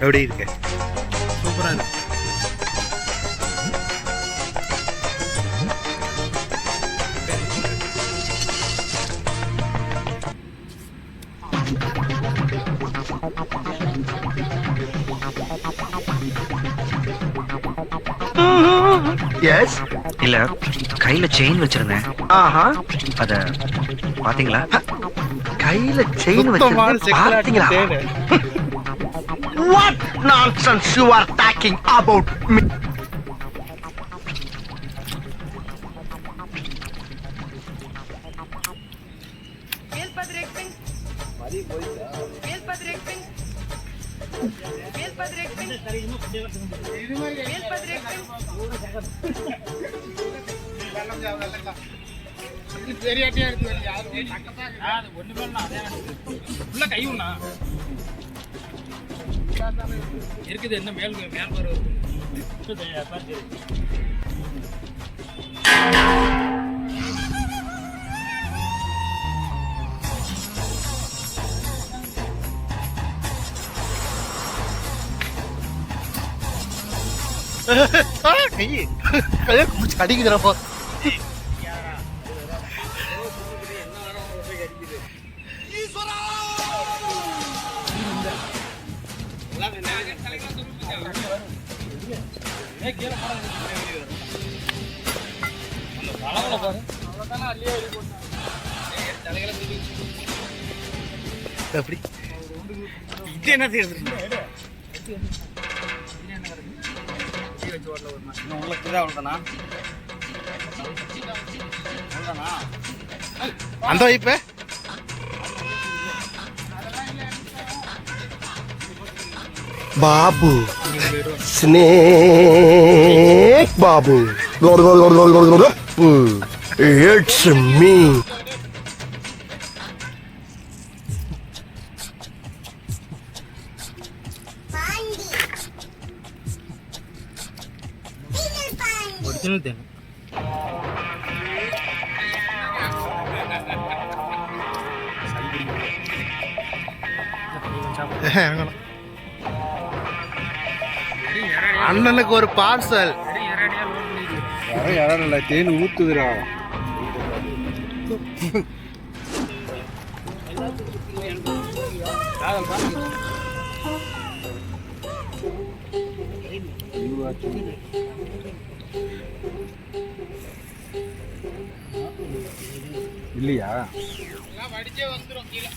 எப்படி இருக்கு? சூப்பராக இருக்கு. எஸ் இல்ல கையில செயின் வச்சிருந்தேன். ஆஹா. அத பாத்தீங்களா? கையில செயின் சுத்தமான வச்சு செக்கலாட்டு பாத்தீங்களா. What nonsense you are talking about me? Meelpadrekking. Meelpadrekking. Meelpadrekking. Meelpadrekking. உள்ள கை உண்ணா இருக்குது என்ன மேல் மேல் ஆ, கை கையை பிடிச்சி அடிக்குதுறப்போ எப்படி? இது என்ன செய்யுது அந்த வைப்ப Babu. Snake Babu. It's me original തേങ്ങ അങ്ങനെ அண்ணனுக்கு ஒரு பார்சல் யாராடல தேன் ஊத்துதுடா. இல்லையா? வடிச்சே வந்துடும் கீழே.